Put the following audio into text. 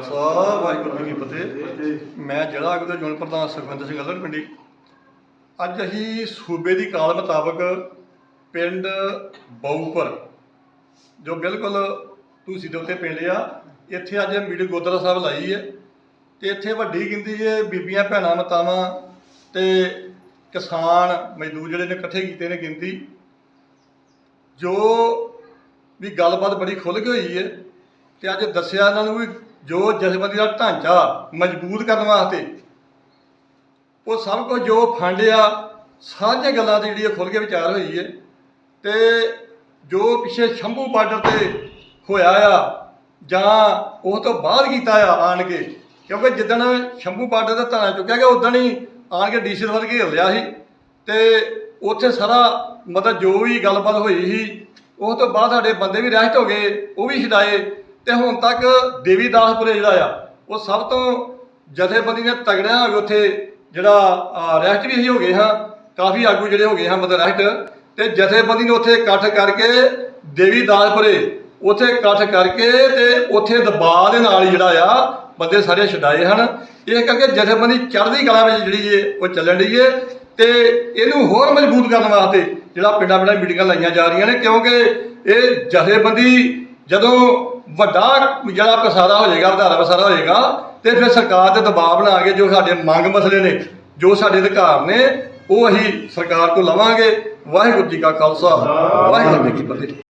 ਖਾਲਸਾ, ਵਾਹਿਗੁਰੂ ਜੀ ਕੀ ਫਤਿਹ। ਮੈਂ ਜ਼ਿਲ੍ਹਾ ਆਗੂ ਅਗਰ ਜੋਨ ਪ੍ਰਧਾਨ ਸੁਖਵਿੰਦਰ ਸਿੰਘ ਅਲਰ ਪਿੰਡੀ। ਅੱਜ ਅਸੀਂ ਸੂਬੇ ਦੀ ਕਾਲ ਮੁਤਾਬਕ ਪਿੰਡ ਬਾਊਪਰ ਜੋ ਬਿਲਕੁਲ ਤੁਸੀਂ ਦੇ ਉੱਤੇ ਪਿੰਡ ਆ, ਇੱਥੇ ਅੱਜ ਮੀਟਿੰਗ ਗੋਦਰਾ ਸਾਹਿਬ ਲਾਈ ਹੈ ਤੇ ਇੱਥੇ ਵੱਡੀ ਗਿਣਤੀ 'ਚ ਬੀਬੀਆਂ, ਭੈਣਾਂ, ਮਾਤਾਵਾਂ ਤੇ ਕਿਸਾਨ ਮਜ਼ਦੂਰ ਜਿਹੜੇ ਨੇ ਇਕੱਠੇ ਕੀਤੇ ਨੇ ਗਿਣਤੀ। ਜੋ ਵੀ ਗੱਲਬਾਤ ਬੜੀ ਖੁੱਲ੍ਹ ਕੇ ਹੋਈ ਹੈ ਤੇ ਅੱਜ ਦੱਸਿਆ ਇਹਨਾਂ ਨੂੰ ਵੀ ਜੋ ਜਥੇਬੰਦੀ ਦਾ ਢਾਂਚਾ ਮਜ਼ਬੂਤ ਕਰਨ ਵਾਸਤੇ, ਉਹ ਸਭ ਕੁਝ ਜੋ ਫੰਡ ਆ, ਸਾਰੀਆਂ ਗੱਲਾਂ ਦੀ ਜਿਹੜੀ ਖੁੱਲ ਕੇ ਵਿਚਾਰ ਹੋਈ ਹੈ। ਤੇ ਜੋ ਪਿਛੇ ਸ਼ੰਭੂ ਬਾਰਡਰ ਤੇ ਹੋਇਆ ਆ, ਜਾਂ ਉਹ ਤੋਂ ਬਾਅਦ ਕੀਤਾ ਆ ਆਣ ਕੇ, ਕਿਉਂਕਿ ਜਿੱਦਣ ਸ਼ੰਭੂ ਬਾਰਡਰ ਦਾ ਧਾਰਾ ਚੁੱਕਿਆ ਗਿਆ, ਉਦੋਂ ਹੀ ਆਣ ਕੇ ਡੀਸੀ ਦਫ਼ਤਰ ਘੇਰ ਲਿਆ ਸੀ। ਤੇ ਉੱਥੇ ਸਾਰਾ ਮਤਲਬ ਜੋ ਵੀ ਗੱਲਬਾਤ ਹੋਈ ਸੀ, ਉਹ ਤੋਂ ਬਾਅਦ ਸਾਡੇ ਬੰਦੇ ਵੀ ਰਹਿਤ ਹੋ ਗਏ, ਉਹ ਵੀ ਛਡਾਏ। ਤੇ ਹੁਣ ਤੱਕ ਦੇਵੀਦਾਸਪੁਰੇ ਜਿਹੜਾ ਆ, ਉਹ ਸਭ ਤੋਂ ਜਥੇਬੰਦੀ ਨੇ ਤਗੜਿਆ ਹੋਵੇ ਉੱਥੇ ਜਿਹੜਾ ਰੈਸਟ ਵੀ ਅਸੀਂ ਹੋ ਗਏ ਹਾਂ, ਕਾਫੀ ਆਗੂ ਜਿਹੜੇ ਹੋ ਗਏ ਹਾਂ ਮਤਲਬ ਰੈਸਟ ਤੇ ਜਥੇਬੰਦੀ ਨੇ ਉੱਥੇ ਇਕੱਠ ਕਰਕੇ ਦੇਵੀਦਾਸਪੁਰੇ ਉੱਥੇ ਇਕੱਠ ਕਰਕੇ ਤੇ ਉੱਥੇ ਦਬਾਅ ਦੇ ਨਾਲ ਹੀ ਜਿਹੜਾ ਆ, ਬੰਦੇ ਸਾਰੇ ਛਡਾਏ ਹਨ। ਇਹ ਕਰਕੇ ਜਥੇਬੰਦੀ ਚੜ੍ਹਦੀ ਕਲਾ ਵਿੱਚ ਜਿਹੜੀ ਏ ਉਹ ਚੱਲਣ ਰਹੀ ਏ ਤੇ ਇਹਨੂੰ ਹੋਰ ਮਜ਼ਬੂਤ ਕਰਨ ਵਾਸਤੇ ਜਿਹੜਾ ਪਿੰਡਾਂ ਪਿੰਡਾਂ ਮੀਟਿੰਗਾਂ ਲਾਈਆਂ ਜਾ ਰਹੀਆਂ ਨੇ ਕਿਉਂਕਿ ਇਹ ਜਥੇਬੰਦੀ ਜਦੋਂ ਵੱਡਾ ਜਿਹੜਾ ਪਸਾਰਾ ਹੋ ਜਾਏਗਾ ਵਧਾਰਾ ਪਸਾਰਾ ਹੋ ਜਾਏਗਾ, ਤੇ ਫਿਰ ਸਰਕਾਰ ਤੇ ਦਬਾਅ ਬਣਾ ਕੇ ਜੋ ਸਾਡੇ ਮੰਗ ਮਸਲੇ ਨੇ, ਜੋ ਸਾਡੇ ਅਧਿਕਾਰ ਨੇ, ਉਹ ਅਸੀਂ ਸਰਕਾਰ ਤੋਂ ਲਵਾਂਗੇ। ਵਾਹਿਗੁਰੂ ਜੀ ਕਾ ਖਾਲਸਾ। ਵਾਹਿਗੁਰੂ ਜੀ ਕੀ ਫਤਿਹ।